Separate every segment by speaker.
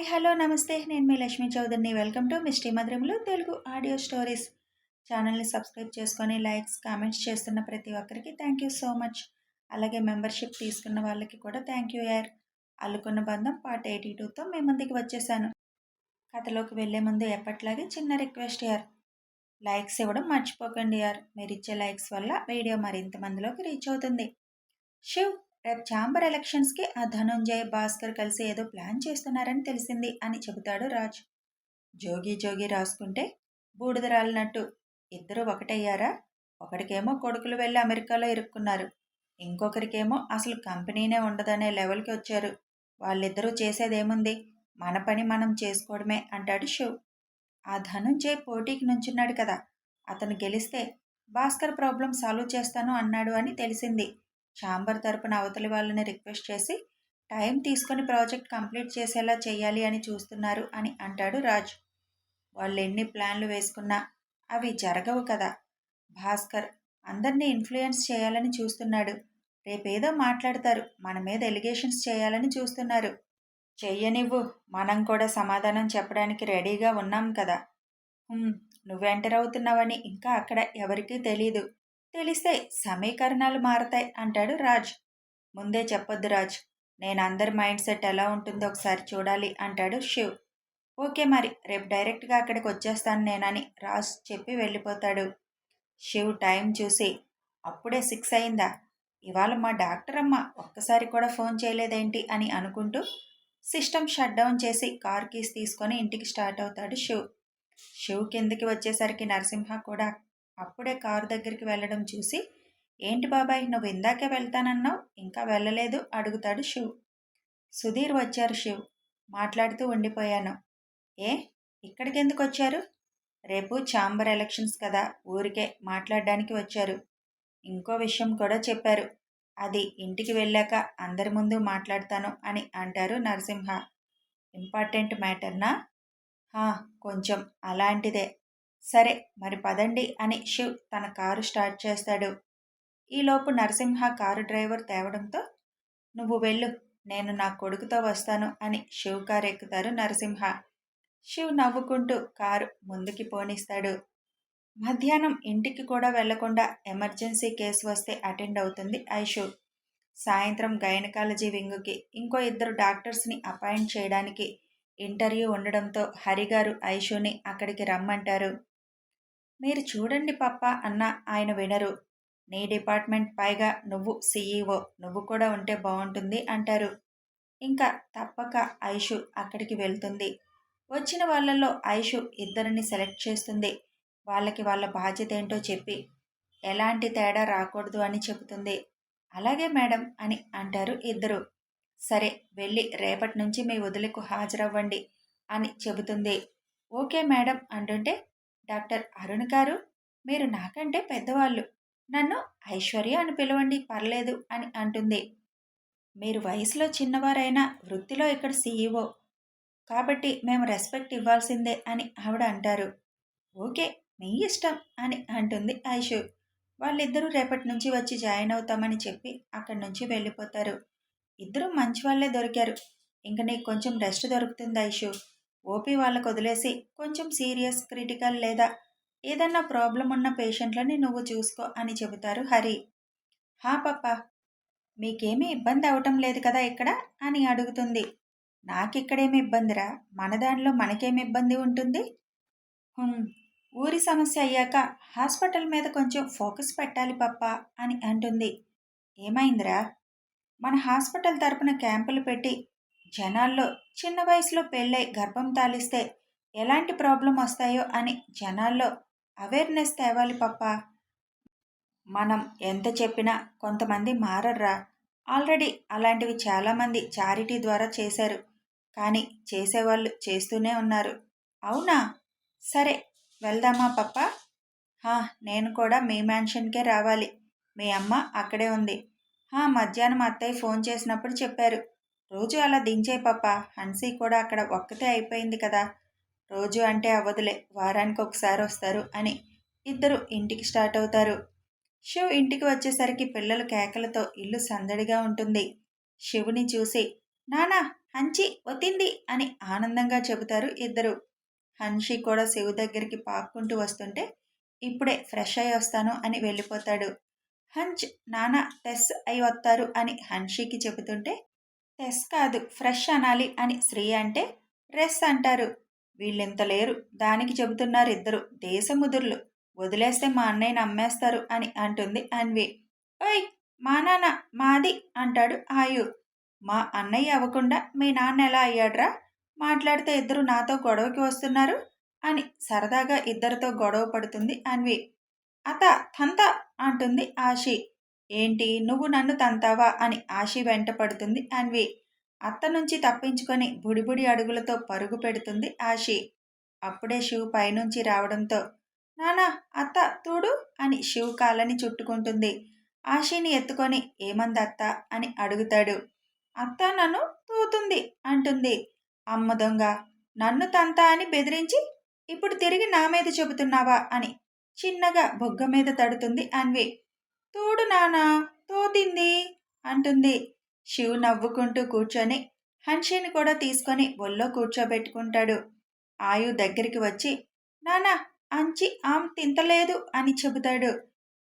Speaker 1: Hi hello నమస్తే. నేను మీ లక్ష్మీ చౌదరిని. వెల్కమ్ టు మిస్టీ మధురంలో తెలుగు ఆడియో స్టోరీస్. ఛానల్ని సబ్స్క్రైబ్ చేసుకొని లైక్స్ కామెంట్స్ చేస్తున్న ప్రతి ఒక్కరికి థ్యాంక్ యూ సో మచ్ అలాగే మెంబర్షిప్ తీసుకున్న వాళ్ళకి కూడా థ్యాంక్ యూ యార్. అల్లుకున్న బంధం పార్ట్ ఎయిటీ టూతో మీ ముందుకు వచ్చేసాను. కథలోకి వెళ్ళే ముందు ఎప్పట్లాగే చిన్న రిక్వెస్ట్ యార్. లైక్స్ ఇవ్వడం మర్చిపోకండి యార్. మీరు ఇచ్చే లైక్స్ వల్ల వీడియో మరింత మందిలోకి రీచ్ అవుతుంది. శివ్ రేపు ఛాంబర్ ఎలక్షన్స్కి ఆ ధనుంజయ్ భాస్కర్ కలిసి ఏదో ప్లాన్ చేస్తున్నారని తెలిసింది అని చెబుతాడు రాజ్. జోగి జోగి రాసుకుంటే బూడిద రాలినట్టు. ఇద్దరు ఒకటయ్యారా? ఒకడికేమో కొడుకులు వెళ్ళి అమెరికాలో ఇరుక్కున్నారు. ఇంకొకరికేమో అసలు కంపెనీనే ఉండదనే లెవెల్కి వచ్చారు. వాళ్ళిద్దరూ చేసేదేముంది? మన పని మనం చేసుకోవడమే అంటాడు శివ్ ఆ ధనుంజయ్ పోటీకి నుంచున్నాడు కదా. అతను గెలిస్తే భాస్కర్ ప్రాబ్లం సాల్వ్ చేస్తాను అన్నాడు అని తెలిసింది. ఛాంబర్ తరపున అవతలి వాళ్ళని రిక్వెస్ట్ చేసి టైం తీసుకొని ప్రాజెక్ట్ కంప్లీట్ చేసేలా చేయాలి అని చూస్తున్నారు అని అంటాడు రాజ్. వాళ్ళు ఎన్ని ప్లాన్లు వేసుకున్నా అవి జరగవు కదా. భాస్కర్ అందరినీ ఇన్ఫ్లుయెన్స్ చేయాలని చూస్తున్నాడు. రేపేదో మాట్లాడతారు. మన మీద ఎలిగేషన్స్ చేయాలని చూస్తున్నారు. చెయ్యనివ్వు. మనం కూడా సమాధానం చెప్పడానికి రెడీగా ఉన్నాం కదా. నువ్వు ఎంటర్ అవుతున్నావని ఇంకా అక్కడ ఎవరికీ తెలీదు. తెలిస్తే సమీకరణాలు మారతాయి అంటాడు రాజ్. ముందే చెప్పొద్దు రాజ్. నేను అందరి మైండ్ సెట్ ఎలా ఉంటుందో ఒకసారి చూడాలి అంటాడు శివ్. ఓకే మరి రేపు డైరెక్ట్గా అక్కడికి వచ్చేస్తాను నేనని రాజ్ చెప్పి వెళ్ళిపోతాడు. శివ్ టైం చూసి అప్పుడే సిక్స్ అయిందా? ఇవాళ మా డాక్టర్ అమ్మ ఒక్కసారి కూడా ఫోన్ చేయలేదేంటి అని అనుకుంటూ సిస్టమ్ షట్ డౌన్ చేసి కార్ కీస్ తీసుకొని ఇంటికి స్టార్ట్ అవుతాడు శివ్. శివ్ కిందకి వచ్చేసరికి నరసింహ కూడా అప్పుడే కారు దగ్గరికి వెళ్ళడం చూసి ఏంటి బాబాయ్ నువ్వు ఇందాకే వెళ్తానన్నావు ఇంకా వెళ్ళలేదు అడుగుతాడు శివ్. సుధీర్ వచ్చారు శివ్. మాట్లాడుతూ ఉండిపోయాను. ఏ ఇక్కడికి ఎందుకు వచ్చారు? రేపు ఛాంబర్ ఎలక్షన్స్ కదా ఊరికే మాట్లాడడానికి వచ్చారు. ఇంకో విషయం కూడా చెప్పారు. అది ఇంటికి వెళ్ళాక అందరి ముందు మాట్లాడతాను అని అంటారు నరసింహ. ఇంపార్టెంట్ మ్యాటర్నా? కొంచెం అలాంటిదే. సరే మరి పదండి అని శివ్ తన కారు స్టార్ట్ చేస్తాడు. ఈలోపు నరసింహ కారు డ్రైవర్ తేవడంతో నువ్వు వెళ్ళు నేను నా కొడుకుతో వస్తాను అని శివ్ కారు ఎక్కుతారు నరసింహ. శివ్ నవ్వుకుంటూ కారు ముందుకి పోనిస్తాడు. మధ్యాహ్నం ఇంటికి కూడా వెళ్ళకుండా ఎమర్జెన్సీ కేసు వస్తే అటెండ్ అవుతుంది ఐషు. సాయంత్రం గైనకాలజీ వింగుకి ఇంకో ఇద్దరు డాక్టర్స్ని అపాయింట్ చేయడానికి ఇంటర్వ్యూ ఉండడంతో హరిగారు ఐషుని అక్కడికి రమ్మంటారు. మీరు చూడండి పాప అన్న ఆయన వినరు. నీ డిపార్ట్మెంట్ పైగా నువ్వు సీఈఓ నువ్వు కూడా ఉంటే బాగుంటుంది అంటారు. ఇంకా తప్పక ఐషు అక్కడికి వెళ్తుంది. వచ్చిన వాళ్ళల్లో ఐషు ఇద్దరిని సెలెక్ట్ చేస్తుంది. వాళ్ళకి వాళ్ళ బాధ్యత ఏంటో చెప్పి ఎలాంటి తేడా రాకూడదు అని చెబుతుంది. అలాగే మేడం అని అంటారు ఇద్దరు. సరే వెళ్ళి రేపటి నుంచి మీ వదిలికు హాజరవ్వండి అని చెబుతుంది. ఓకే మేడం అంటుంటే డాక్టర్ అరుణ్ గారు మీరు నాకంటే పెద్దవాళ్ళు. నన్ను ఐశ్వర్య అని పిలవండి పర్లేదు అని అంటుంది. మీరు వయసులో చిన్నవారైనా వృత్తిలో ఇక్కడ సీఈఓ. కాబట్టి మేము రెస్పెక్ట్ ఇవ్వాల్సిందే అని ఆవిడ అంటారు. ఓకే మీ ఇష్టం అని అంటుంది ఐషు. వాళ్ళిద్దరూ రేపటి నుంచి వచ్చి జాయిన్ అవుతామని చెప్పి అక్కడి నుంచి వెళ్ళిపోతారు. ఇద్దరు మంచి వాళ్ళే దొరికారు. ఇంక నీకు కొంచెం రెస్ట్ దొరుకుతుంది ఐషు. ఓపీ వాళ్ళకు వదిలేసి కొంచెం సీరియస్ క్రిటికల్ లేదా ఏదన్నా ప్రాబ్లం ఉన్న పేషెంట్లని నువ్వు చూసుకో అని చెబుతారు హరి. హా పప్ప మీకేమీ ఇబ్బంది అవటం లేదు కదా ఇక్కడ? అని అడుగుతుంది. నాకిక్కడేమి ఇబ్బందిరా? మన దానిలో మనకేమి ఇబ్బంది ఉంటుంది? ఊరి సమస్య అయ్యాక హాస్పిటల్ మీద కొంచెం ఫోకస్ పెట్టాలి పప్ప అని అంటుంది. ఏమైందిరా? మన హాస్పిటల్ తరపున క్యాంపులు పెట్టి జనాల్లో చిన్న వయసులో పెళ్ళై గర్భం తాలిస్తే ఎలాంటి ప్రాబ్లం వస్తాయో అని జనాల్లో అవేర్నెస్ తేవాలి పప్ప. మనం ఎంత చెప్పినా కొంతమంది మారర్రా. ఆల్రెడీ అలాంటివి చాలామంది చారిటీ ద్వారా చేశారు. కానీ చేసేవాళ్ళు చేస్తూనే ఉన్నారు. అవునా? సరే వెళ్దామా పప్ప? నేను కూడా మీ మ్యాన్షన్కే రావాలి. మీ అమ్మ అక్కడే ఉంది. మధ్యాహ్నం అత్తయ్య ఫోన్ చేసినప్పుడు చెప్పారు. రోజు అలా దించే పాప. హన్సీ కూడా అక్కడ ఒక్కతే అయిపోయింది కదా. రోజు అంటే అవ్వదులే. వారానికి ఒకసారి వస్తారు అని ఇద్దరు ఇంటికి స్టార్ట్ అవుతారు. శివ్ ఇంటికి వచ్చేసరికి పిల్లల కేకలతో ఇల్లు సందడిగా ఉంటుంది. శివుని చూసి నానా హంచి వతింది అని ఆనందంగా చెబుతారు ఇద్దరు. హన్షి కూడా శివు దగ్గరికి పాక్కుంటూ వస్తుంటే ఇప్పుడే ఫ్రెష్ అయి వస్తాను అని వెళ్ళిపోతాడు. హంచ్ నాన్న టెస్ అయి వస్తారు అని హన్షికి చెబుతుంటే టెస్ కాదు ఫ్రెష్ అనాలి అని శ్రీ అంటే రెస్ అంటారు. వీళ్ళింత లేరు దానికి చెబుతున్నారు ఇద్దరు దేశముదుర్లు వదిలేస్తే మా అన్నయ్యని నమ్మేస్తారు అని అంటుంది అన్వి. ఓయ్ మా నాన్న మాది అంటాడు ఆయు మా అన్నయ్య అవ్వకుండా మీ నాన్న ఎలా అయ్యాడ్రా? మాట్లాడితే ఇద్దరు నాతో గొడవకి వస్తున్నారు అని సరదాగా ఇద్దరితో గొడవ పడుతుంది అన్వి. అత తంత అంటుంది ఆశి. ఏంటి? నువ్వు నన్ను తంతావా? అని ఆశి వెంట పడుతుంది అన్వి. అత్త నుంచి తప్పించుకొని బుడిబుడి అడుగులతో పరుగు పెడుతుంది ఆశి. అప్పుడే శివ్ పైనుంచి రావడంతో నానా అత్త తూడు అని శివ్ కాళ్ళని చుట్టుకుంటుంది. ఆశిని ఎత్తుకొని ఏమంది అత్త? అని అడుగుతాడు. అత్త నన్ను తూతుంది అంటుంది. అమ్మ దొంగ నన్ను తంతా అని బెదిరించి ఇప్పుడు తిరిగి నా మీద చెబుతున్నావా? అని చిన్నగా బొగ్గ మీద తడుతుంది అన్వి. తోడు నానా తోతింది అంటుంది. శివ్ నవ్వుకుంటూ కూర్చొని హన్షిని కూడా తీసుకొని ఒళ్ళో కూర్చోబెట్టుకుంటాడు. ఆయు దగ్గరికి వచ్చి నానా అంచి ఆమె తింటలేదు అని చెబుతాడు.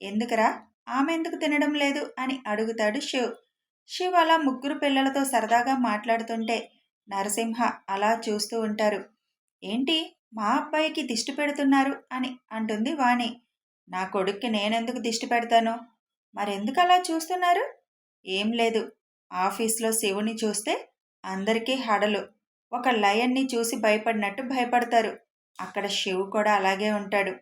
Speaker 1: ఎందుకురా? ఆమె ఎందుకు తినడం లేదు అని అడుగుతాడు శివ్. శివ్ అలా ముగ్గురు పిల్లలతో సరదాగా మాట్లాడుతుంటే నరసింహ అలా చూస్తూ ఉంటారు. ఏంటి? మా అబ్బాయికి దిష్టి పెడుతున్నారు అని అంటుంది వాణి. నా కొడుక్కి నేనెందుకు దిష్టి పెడతాను? మరెందుకు అలా చూస్తున్నారు? ఏం లేదు. ఆఫీస్లో శివుని చూస్తే అందరికీ హడలు. ఒక లయన్ని చూసి భయపడినట్టు భయపడతారు. అక్కడ శివు కూడా అలాగే ఉంటాడు.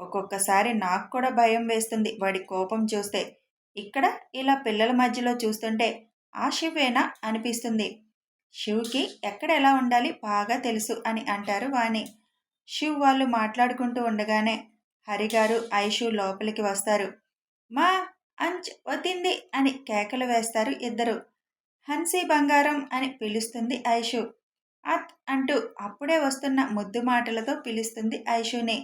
Speaker 1: ఒక్కొక్కసారి నాకు కూడా భయం వేస్తుంది వాడి కోపం చూస్తే. ఇక్కడ ఇలా పిల్లల మధ్యలో చూస్తుంటే ఆ శివేనా అనిపిస్తుంది. శివుకి ఎక్కడ ఎలా ఉండాలి బాగా తెలుసు అని అంటారు వాణి. శివ్ వాళ్ళు మాట్లాడుకుంటూ ఉండగానే హరిగారు ఐషు లోపలికి వస్తారు. మా అంచ్ వతింది అని కేకలు వేస్తారు ఇద్దరు. హన్సీ బంగారం అని పిలుస్తుంది ఐషు. అత్ అంటూ అప్పుడే వస్తున్న ముద్దు మాటలతో పిలుస్తుంది ఐషుని.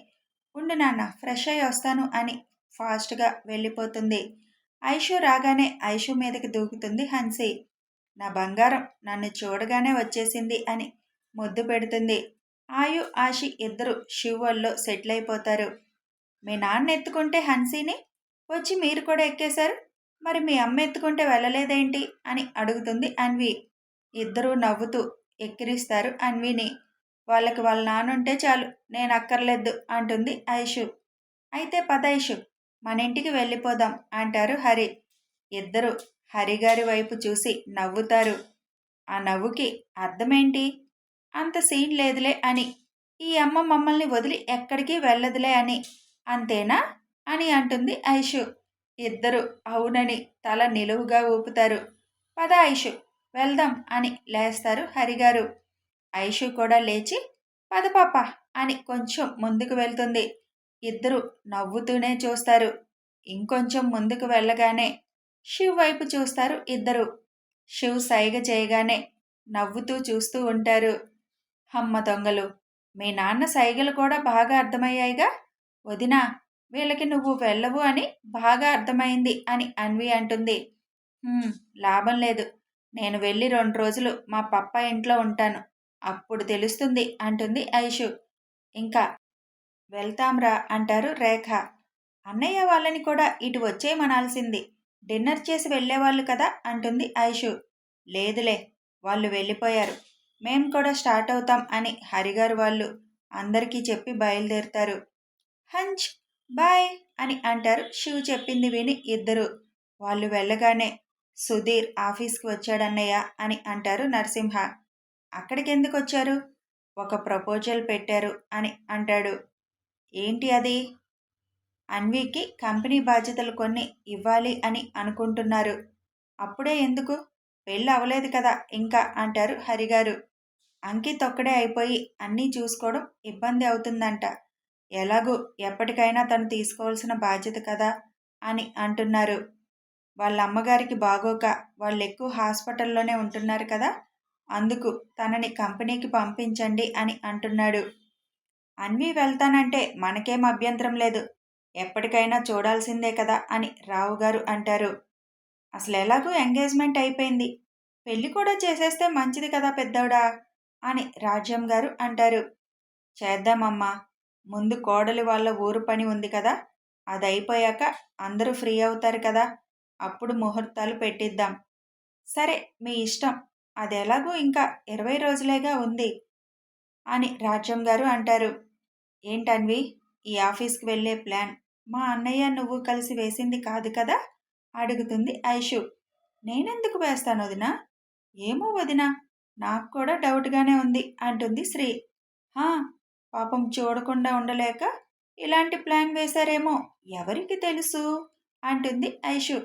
Speaker 1: ఉండు నాన్న ఫ్రెష్ అయి వస్తాను అని ఫాస్ట్గా వెళ్ళిపోతుంది. ఐషు రాగానే ఐషు మీదకి దూకుతుంది హన్సీ. నా బంగారం నన్ను చూడగానే వచ్చేసింది అని ముద్దు పెడుతుంది. ఆయు ఆషి ఇద్దరు శివల్లో సెటిల్ అయిపోతారు. మీ నాన్న ఎత్తుకుంటే హన్సీని వచ్చి మీరు కూడా ఎక్కేశారు? మరి మీ అమ్మ ఎత్తుకుంటే వెళ్ళలేదేంటి? అని అడుగుతుంది అన్వి. ఇద్దరూ నవ్వుతూ ఎక్కిరిస్తారు అన్విని. వాళ్ళకి వాళ్ళ నాన్నుంటే చాలు నేను అక్కర్లేదు అంటుంది ఐషు. అయితే పద ఐషు మన ఇంటికి వెళ్ళిపోదాం అంటారు హరి. ఇద్దరు హరిగారి వైపు చూసి నవ్వుతారు. ఆ నవ్వుకి అర్థమేంటి? అంత సీన్ లేదులే అని. ఈ అమ్మ మమ్మల్ని వదిలి ఎక్కడికి వెళ్ళదులే అని. అంతేనా? అని అంటుంది ఐషు. ఇద్దరు అవునని తల నిలువుగా ఊపుతారు. పద ఐషు వెళ్దాం అని లేస్తారు హరిగారు. ఐషు కూడా లేచి పద పాప అని కొంచెం ముందుకు వెళ్తుంది. ఇద్దరు నవ్వుతూనే చూస్తారు. ఇంకొంచెం ముందుకు వెళ్ళగానే శివ్ వైపు చూస్తారు ఇద్దరు. శివ్ సైగ చేయగానే నవ్వుతూ చూస్తూ ఉంటారు. హమ్మ దొంగలు మీ నాన్న సైగలు కూడా బాగా అర్థమయ్యాయిగా? వదినా వీళ్ళకి నువ్వు వెళ్ళవు అని బాగా అర్థమైంది అని అన్వి అంటుంది. లాభం లేదు. నేను వెళ్ళి రెండు రోజులు మా పప్ప ఇంట్లో ఉంటాను. అప్పుడు తెలుస్తుంది అంటుంది ఐషు. ఇంకా వెళ్తాంరా అంటారు రేఖ. అన్నయ్య వాళ్ళని కూడా ఇటు వచ్చేయమనాల్సింది డిన్నర్ చేసి వెళ్ళేవాళ్ళు కదా అంటుంది ఐషు. లేదులే వాళ్ళు వెళ్ళిపోయారు. మేం కూడా స్టార్ట్ అవుతాం అని హరిగారు వాళ్ళు. అందరికీ చెప్పి బయలుదేరుతారు. హంచ్ బాయ్ అని అంటారు. శివ్ చెప్పింది విని ఇద్దరు. వాళ్ళు వెళ్ళగానే సుధీర్ ఆఫీస్కి వచ్చాడన్నయ్య అని అంటారు నరసింహ. అక్కడికి ఎందుకు వచ్చారు? ఒక ప్రపోజల్ పెట్టారు అని అంటాడు. ఏంటి అది? అన్వీకి కంపెనీ బాధ్యతలు కొన్ని ఇవ్వాలి అని అనుకుంటున్నారు. అప్పుడే ఎందుకు? పెళ్ళి అవ్వలేదు కదా ఇంకా అంటారు హరిగారు. అంకిత్ ఒక్కడే అయిపోయి అన్నీ చూసుకోవడం ఇబ్బంది అవుతుందంట. ఎలాగూ ఎప్పటికైనా తను తీసుకోవాల్సిన బాధ్యత కదా అని అంటున్నారు. వాళ్ళ అమ్మగారికి బాగోక వాళ్ళు ఎక్కువ హాస్పిటల్లోనే ఉంటున్నారు కదా అందుకు తనని కంపెనీకి పంపించండి అని అంటున్నాడు. అన్వి వెళ్తానంటే మనకేం అభ్యంతరం లేదు ఎప్పటికైనా చూడాల్సిందే కదా అని రావు గారు అంటారు. అసలు ఎలాగూ ఎంగేజ్మెంట్ అయిపోయింది పెళ్ళి కూడా చేసేస్తే మంచిది కదా పెద్దవుడా అని రాజ్యం గారు అంటారు. చేద్దామమ్మా ముందు కోడలి వాళ్ళ ఊరు పని ఉంది కదా అది అయిపోయాక అందరూ ఫ్రీ అవుతారు కదా అప్పుడు ముహూర్తాలు పెట్టిద్దాం. సరే మీ ఇష్టం. అది ఎలాగో ఇంకా ఇరవై రోజులేగా ఉంది అని రాజ్యం గారు అంటారు. ఏంటన్వి ఈ ఆఫీస్కి వెళ్ళే ప్లాన్? మా అన్నయ్య నువ్వు కలిసి వేసింది కాదు కదా? అడుగుతుంది ఐషు. నేనెందుకు వేస్తాను వదినా? ఏమో వదినా నాకు కూడా డౌట్గానే ఉంది అంటుంది శ్రీ. హా పాపం చూడకుండా ఉండలేక ఇలాంటి ప్లాన్ వేశారేమో ఎవరికి తెలుసు? అంటుంది ఐషు.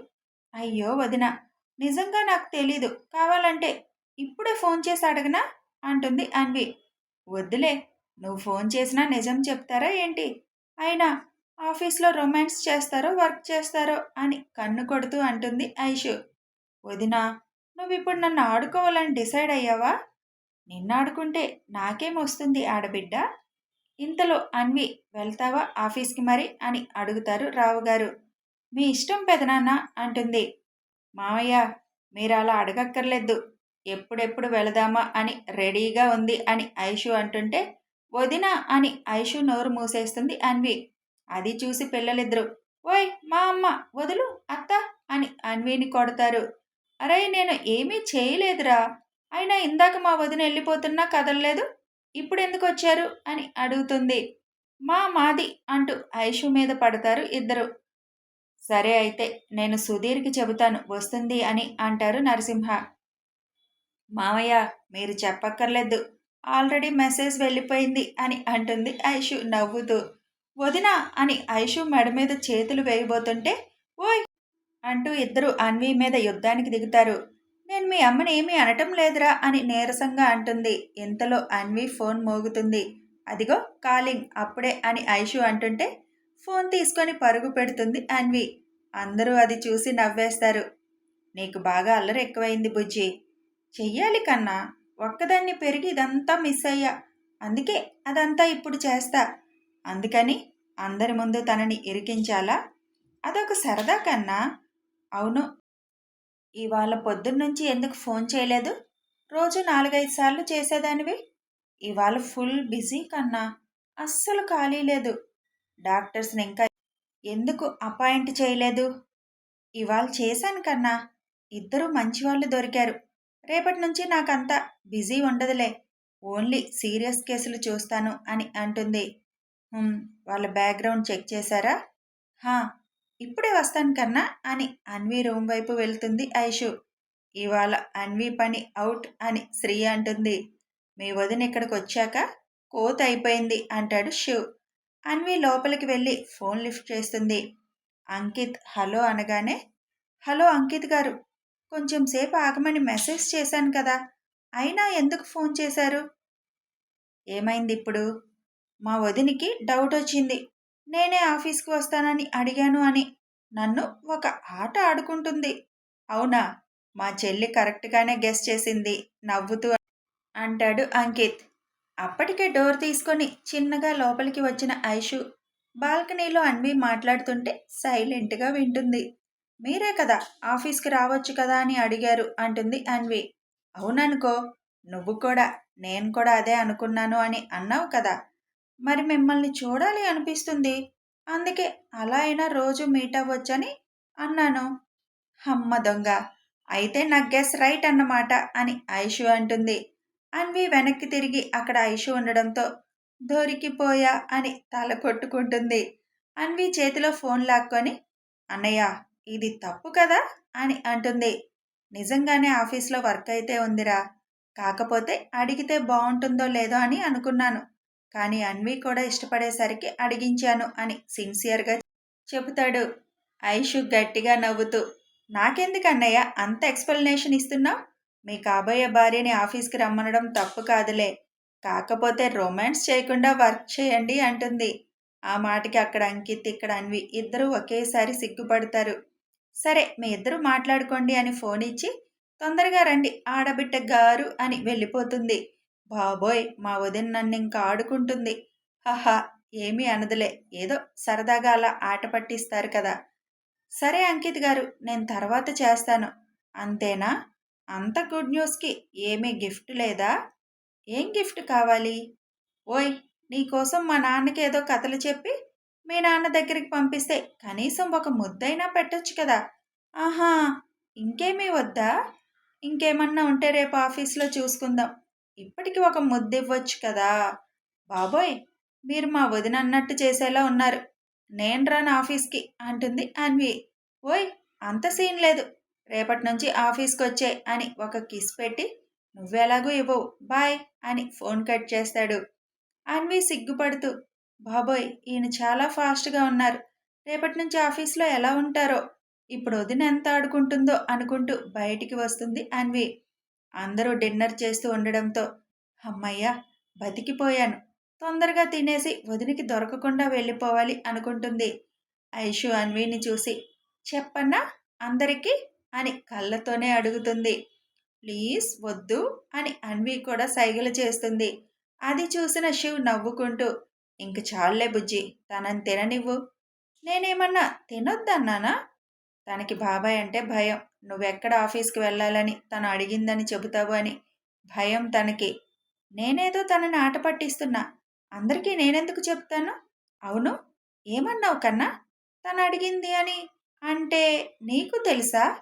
Speaker 1: అయ్యో వదిన నిజంగా నాకు తెలీదు కావాలంటే ఇప్పుడే ఫోన్ చేసి అడగనా? అంటుంది అన్వి. వద్దులే నువ్వు ఫోన్ చేసినా నిజం చెప్తారా ఏంటి? అయినా ఆఫీస్లో రొమాన్స్ చేస్తారో వర్క్ చేస్తారో అని కన్ను కొడుతూ అంటుంది ఐషు. వదినా నువ్వు ఇప్పుడు నన్ను ఆడుకోవాలని డిసైడ్ అయ్యావా? నిన్ను ఆడుకుంటే నాకేం వస్తుంది ఆడబిడ్డ? ఇంతలో అన్వి వెళ్తావా ఆఫీస్కి మరి? అని అడుగుతారు రావు గారు మీ ఇష్టం పెదనాన్న అంటుంది. మామయ్య మీరు అలా అడగక్కర్లేదు. ఎప్పుడెప్పుడు వెళదామా అని రెడీగా ఉంది అని ఐషు అంటుంటే వదిన అని ఐషు నోరు మూసేస్తుంది అన్వి. అది చూసి పిల్లలిద్దరు ఓయ్ మా అమ్మ వదులు అత్త అని అన్విని కొడతారు. అరే నేను ఏమీ చేయలేదురా. అయినా ఇందాక మా వదిన వెళ్ళిపోతున్నా కదలలేదు. ఇప్పుడు ఎందుకు వచ్చారు అని అడుగుతుంది. మా మాది అంటూ ఐషు మీద పడతారు ఇద్దరు. సరే అయితే నేను సుధీర్కి చెబుతాను వస్తుంది అని అంటారు నరసింహ. మామయ్య మీరు చెప్పక్కర్లేదు. ఆల్రెడీ మెసేజ్ వెళ్ళిపోయింది అని అంటుంది ఐషు నవ్వుతూ. వదినా అని ఐషు మెడ మీద చేతులు వేయబోతుంటే ఓయ్! అంటూ ఇద్దరు అన్వి మీద యుద్ధానికి దిగుతారు. నేను మీ అమ్మని ఏమీ అనటం లేదురా అని నీరసంగా అంటుంది. ఇంతలో అన్వి ఫోన్ మోగుతుంది. అదిగో కాలింగ్ అప్పుడే అని ఐషు అంటుంటే ఫోన్ తీసుకొని పరుగు పెడుతుంది అన్వి. అందరూ అది చూసి నవ్వేస్తారు. నీకు బాగా అల్లరి ఎక్కువైంది బుజ్జి. చెయ్యాలి కన్నా ఒక్కదాన్ని పెరిగి ఇదంతా మిస్ అయ్యా. అందుకే అదంతా ఇప్పుడు చేస్తా. అందుకని అందరి ముందు తనని ఇరికించాలా? అదొక సరదా కన్నా. అవును ఇవాళ పొద్దున్నుంచి ఎందుకు ఫోన్ చేయలేదు? రోజు నాలుగైదు సార్లు చేసేదానివి. ఇవాళ ఫుల్ బిజీ కన్నా అస్సలు ఖాళీ లేదు. డాక్టర్స్ని ఇంకా ఎందుకు అపాయింట్ చేయలేదు? ఇవాళ చేశాను కన్నా ఇద్దరు మంచివాళ్ళు దొరికారు. రేపటి నుంచి నాకంతా బిజీ ఉండదులే. ఓన్లీ సీరియస్ కేసులు చూస్తాను అని అంటుంది. వాళ్ళ బ్యాక్గ్రౌండ్ చెక్ చేశారా? హా ఇప్పుడే వస్తాను కన్నా అని అన్వి రూమ్ వైపు వెళ్తుంది ఐషు. ఇవాళ అన్వి పని అవుట్ అని శ్రీ అంటుంది. మీ వదిన ఇక్కడికి వచ్చాక కోత అయిపోయింది అంటాడు శివ్ అన్వి లోపలికి వెళ్ళి ఫోన్ లిఫ్ట్ చేస్తుంది. అంకిత్ హలో అనగానే హలో అంకిత్ గారు కొంచెం సేపు ఆగమని మెసేజ్ చేశాను కదా అయినా ఎందుకు ఫోన్ చేశారు? ఏమైంది ఇప్పుడు? మా వదినికి డౌట్ వచ్చింది. నేనే ఆఫీస్కి వస్తానని అడిగాను అని. నన్ను ఒక ఆట ఆడుకుంటుంది. అవునా? మా చెల్లి కరెక్ట్గానే గెస్ చేసింది. నవ్వుతూ అంటాడు అంకిత్. అప్పటికే డోర్ తీసుకొని చిన్నగా లోపలికి వచ్చిన ఐషు బాల్కనీలో అన్వి మాట్లాడుతుంటే సైలెంట్గా వింటుంది. మీరే కదా ఆఫీస్కి రావచ్చు కదా అని అడిగారు అంటుంది అన్వి. అవుననుకో నువ్వు కూడా నేను కూడా అదే అనుకున్నాను అని అన్నావు కదా. మరి మిమ్మల్ని చూడాలి అనిపిస్తుంది. అందుకే అలా అయినా రోజు మీట్ అవ్వచ్చని అన్నాను. అమ్మ దొంగ! అయితే నా గెస్ రైట్ అన్నమాట అని ఐషు అంటుంది. అన్వి వెనక్కి తిరిగి అక్కడ ఐషు ఉండడంతో దొరికిపోయా అని తల కొట్టుకుంటుంది. అన్వి చేతిలో ఫోన్ లాక్కొని అన్నయ్య ఇది తప్పు కదా? అని అంటుంది. నిజంగానే ఆఫీస్లో వర్క్ అయితే ఉందిరా. కాకపోతే అడిగితే బాగుంటుందో లేదో అని అనుకున్నాను. కానీ అన్వి కూడా ఇష్టపడేసరికి అడిగించాను అని సిన్సియర్గా చెబుతాడు. ఐషు గట్టిగా నవ్వుతూ నాకెందుకు అన్నయ్య అంత ఎక్స్ప్లెనేషన్ ఇస్తున్నావు? మీ కాబోయే భార్యని ఆఫీస్కి రమ్మనడం తప్పు కాదులే. కాకపోతే రొమాన్స్ చేయకుండా వర్క్ చేయండి అంటుంది. ఆ మాటకి అక్కడ అంకిత్ ఇక్కడ అన్వి ఇద్దరూ ఒకేసారి సిగ్గుపడతారు. సరే మీ ఇద్దరు మాట్లాడుకోండి అని ఫోన్ ఇచ్చి తొందరగా రండి ఆడబిడ్డ గారు అని వెళ్ళిపోతుంది. బాబోయ్ మా వదిన నన్ను ఇంకా ఆడుకుంటుంది. హహా ఏమీ అనదులే ఏదో సరదాగా అలా ఆట పట్టిస్తారు కదా. సరే అంకిత్ గారు నేను తర్వాత చేస్తాను. అంతేనా? అంత గుడ్ న్యూస్కి ఏమీ గిఫ్ట్ లేదా? ఏం గిఫ్ట్ కావాలి? ఓయ్ నీకోసం మా నాన్నకి ఏదో కథలు చెప్పి మీ నాన్న దగ్గరికి పంపిస్తే కనీసం ఒక ముద్దైనా పెట్టొచ్చు కదా. ఆహా ఇంకేమీ వద్దా? ఇంకేమన్నా ఉంటే రేపు ఆఫీస్లో చూసుకుందాం. ఇప్పటికి ఒక ముద్ద ఇవ్వచ్చు కదా! బాబోయ్! మీరు మా వదిన అన్నట్టు చేసేలా ఉన్నారు. నేను రాను ఆఫీస్కి అంటుంది అన్వి. ఓయ్! అంత సీన్ లేదు. రేపటి నుంచి ఆఫీస్కి వచ్చే అని ఒక కిస్ పెట్టి నువ్వెలాగూ ఇవ్వవు. బాయ్! అని ఫోన్ కట్ చేస్తాడు. అన్వి సిగ్గుపడుతూ బాబోయ్! ఈయన చాలా ఫాస్ట్గా ఉన్నారు. రేపటి నుంచి ఆఫీస్లో ఎలా ఉంటారో? ఇప్పుడు వదిన ఎంత ఆడుకుంటుందో అనుకుంటూ బయటికి వస్తుంది అన్వి. అందరూ డిన్నర్ చేస్తూ ఉండడంతో అమ్మయ్య బతికిపోయాను. తొందరగా తినేసి వదినికి దొరకకుండా వెళ్ళిపోవాలి అనుకుంటుంది ఐషు అన్విని చూసి. చెప్పన్నా అందరికీ? అని కళ్ళతోనే అడుగుతుంది. ప్లీజ్ వద్దు అని అన్వి కూడా సైగలు చేస్తుంది. అది చూసిన శివ్ నవ్వుకుంటూ ఇంక చాలే బుజ్జి తనని తిననివ్వు. నేనేమన్నా తినొద్దన్నానా? తనకి బాబాయ్ అంటే భయం. నువ్వెక్కడ ఆఫీస్కి వెళ్ళాలని తను అడిగిందని చెబుతావు అని భయం తనకి. నేనేదో తనని ఆట పట్టిస్తున్నా. అందరికీ నేనెందుకు చెప్తాను? అవును? ఏమన్నావు కన్నా? తను అడిగింది అని అంటే నీకు తెలుసా?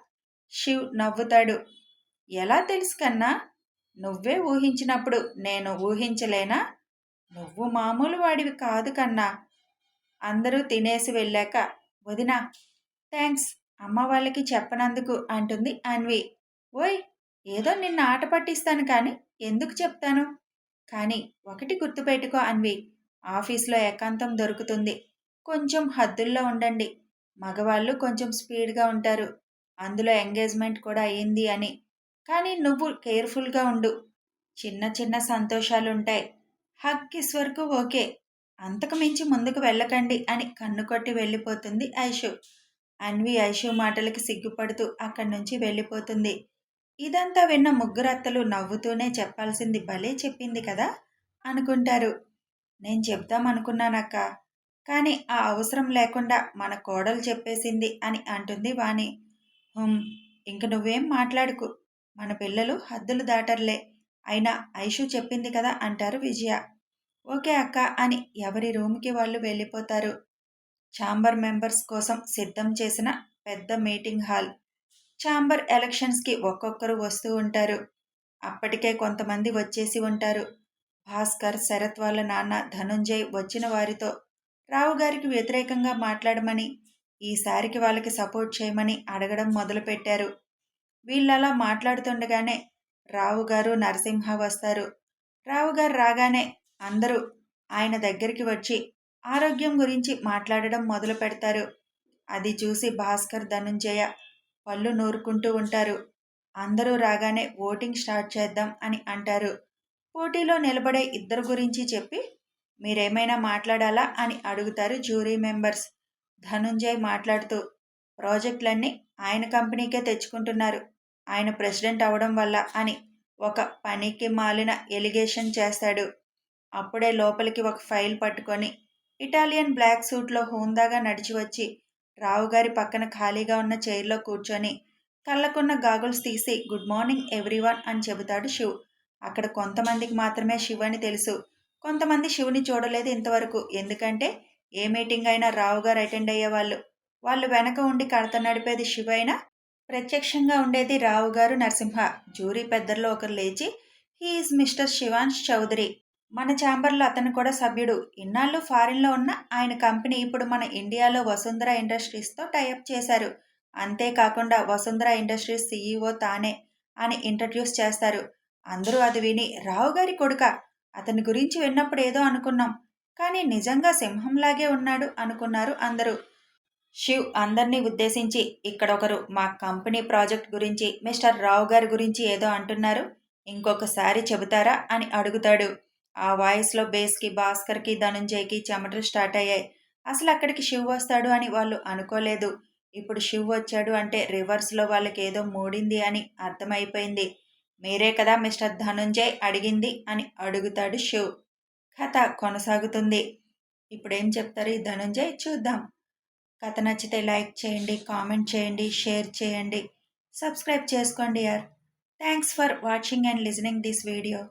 Speaker 1: శివ్ నవ్వుతాడు. ఎలా తెలుసు కన్నా? నువ్వే ఊహించినప్పుడు నేను ఊహించలేనా? నువ్వు మామూలు వాడివి కాదు కన్నా. అందరూ తినేసి వెళ్ళాక వదినా థ్యాంక్స్ అమ్మ వాళ్ళకి చెప్పనందుకు అంటుంది అన్వి. ఓయ్ ఏదో నిన్న ఆట పట్టిస్తాను కానీ ఎందుకు చెప్తాను? కానీ ఒకటి గుర్తుపెట్టుకో అన్వి. ఆఫీస్లో ఏకాంతం దొరుకుతుంది. కొంచెం హద్దుల్లో ఉండండి. మగవాళ్ళు కొంచెం స్పీడ్గా ఉంటారు. అందులో ఎంగేజ్మెంట్ కూడా అయింది అని. కానీ నువ్వు కేర్ఫుల్గా ఉండు. చిన్న చిన్న సంతోషాలు ఉంటాయి హక్ కిస్ వరకు ఓకే. అంతకు మించి ముందుకు వెళ్ళకండి అని కన్ను కొట్టి వెళ్ళిపోతుంది ఐషు. అన్వి ఐషు మాటలకి సిగ్గుపడుతూ అక్కడి నుంచి వెళ్ళిపోతుంది. ఇదంతా విన్న ముగ్గురత్తలు నవ్వుతూనే చెప్పాల్సింది భలే చెప్పింది కదా అనుకుంటారు. నేను చెప్దామనుకున్నానక్క కానీ ఆ అవసరం లేకుండా మన కోడలు చెప్పేసింది అని అంటుంది వాణి. హుమ్ ఇంక నువ్వేం మాట్లాడుకు మన పిల్లలు హద్దులు దాటర్లే అయినా ఐషు చెప్పింది కదా అంటారు విజయ. ఓకే అక్క అని ఎవరి రూమ్కి వాళ్ళు వెళ్ళిపోతారు. ఛాంబర్ మెంబర్స్ కోసం సిద్ధం చేసిన పెద్ద మీటింగ్ హాల్. ఛాంబర్ ఎలక్షన్స్కి ఒక్కొక్కరు వస్తూ ఉంటారు. అప్పటికే కొంతమంది వచ్చేసి ఉంటారు. భాస్కర్ శరత్ వాళ్ళ నాన్న ధనుంజయ్ వచ్చిన వారితో రావు గారికి వ్యతిరేకంగా మాట్లాడమని ఈసారికి వాళ్ళకి సపోర్ట్ చేయమని అడగడం మొదలుపెట్టారు. వీళ్ళలా మాట్లాడుతుండగానే రావు గారు నరసింహ వస్తారు. రావు గారు రాగానే అందరూ ఆయన దగ్గరికి వచ్చి ఆరోగ్యం గురించి మాట్లాడడం మొదలు పెడతారు. అది చూసి భాస్కర్ ధనుంజయ పళ్ళు నూరుకుంటూ ఉంటారు. అందరూ రాగానే ఓటింగ్ స్టార్ట్ చేద్దాం అని అంటారు. పోటీలో నిలబడే ఇద్దరు గురించి చెప్పి మీరేమైనా మాట్లాడాలా? అని అడుగుతారు జ్యూరీ మెంబర్స్. ధనుంజయ్ మాట్లాడుతూ ప్రాజెక్టులన్నీ ఆయన కంపెనీకే తెచ్చుకుంటున్నారు. ఆయన ప్రెసిడెంట్ అవడం వల్ల అని ఒక పనికి మాలిన ఎలిగేషన్ చేస్తాడు. అప్పుడే లోపలికి ఒక ఫైల్ పట్టుకొని ఇటాలియన్ బ్లాక్ సూట్లో హోందాగా నడిచి వచ్చి రావుగారి పక్కన ఖాళీగా ఉన్న చైర్లో కూర్చొని కళ్ళకున్న గాగుల్స్ తీసి గుడ్ మార్నింగ్ ఎవ్రీవన్ అని చెబుతాడు శివ్. అక్కడ కొంతమందికి మాత్రమే శివ్ అని తెలుసు. కొంతమంది శివుని చూడలేదు ఇంతవరకు. ఎందుకంటే ఏ మీటింగ్ అయినా రావు గారు అటెండ్ అయ్యేవాళ్ళు. వాళ్ళు వెనక ఉండి కడత నడిపేది శివ అయినా ప్రత్యక్షంగా ఉండేది రావు గారు నరసింహ. జూరీ పెద్దల్లో ఒకరు లేచి హీఈస్ మిస్టర్ శివాంష్ చౌదరి. మన ఛాంబర్లో అతను కూడా సభ్యుడు. ఇన్నాళ్ళు ఫారిన్లో ఉన్న ఆయన కంపెనీ ఇప్పుడు మన ఇండియాలో వసుంధర ఇండస్ట్రీస్తో టైఅప్ చేశారు. అంతేకాకుండా వసుంధర ఇండస్ట్రీస్ సీఈఓ తానే అని ఇంట్రడ్యూస్ చేస్తారు. అందరూ అది విని రావు గారి కొడుక అతని గురించి విన్నప్పుడు ఏదో అనుకున్నాం. కానీ నిజంగా సింహంలాగే ఉన్నాడు అనుకున్నారు అందరూ. శివ్ అందరినీ ఉద్దేశించి ఇక్కడొకరు మా కంపెనీ ప్రాజెక్ట్ గురించి మిస్టర్ రావు గారి గురించి ఏదో అంటున్నారు. ఇంకొకసారి చెబుతారా? అని అడుగుతాడు. ఆ వాయిస్లో బేస్కి భాస్కర్కి ధనుంజయ్కి చెమటలు స్టార్ట్ అయ్యాయి. అసలు అక్కడికి శివ్ వస్తాడు అని వాళ్ళు అనుకోలేదు. ఇప్పుడు శివ్ వచ్చాడు అంటే రివర్స్లో వాళ్ళకి ఏదో మూడింది అని అర్థమైపోయింది. మీరే కదా మిస్టర్ ధనుంజయ్ అడిగింది అని అడుగుతాడు శివ్. కథ కొనసాగుతుంది. ఇప్పుడేం చెప్తారు ఈ ధనుంజయ్? చూద్దాం. కథ నచ్చితే లైక్ చేయండి కామెంట్ చేయండి షేర్ చేయండి. సబ్స్క్రైబ్ చేసుకోండి యార్. Thanks for watching and listening this video.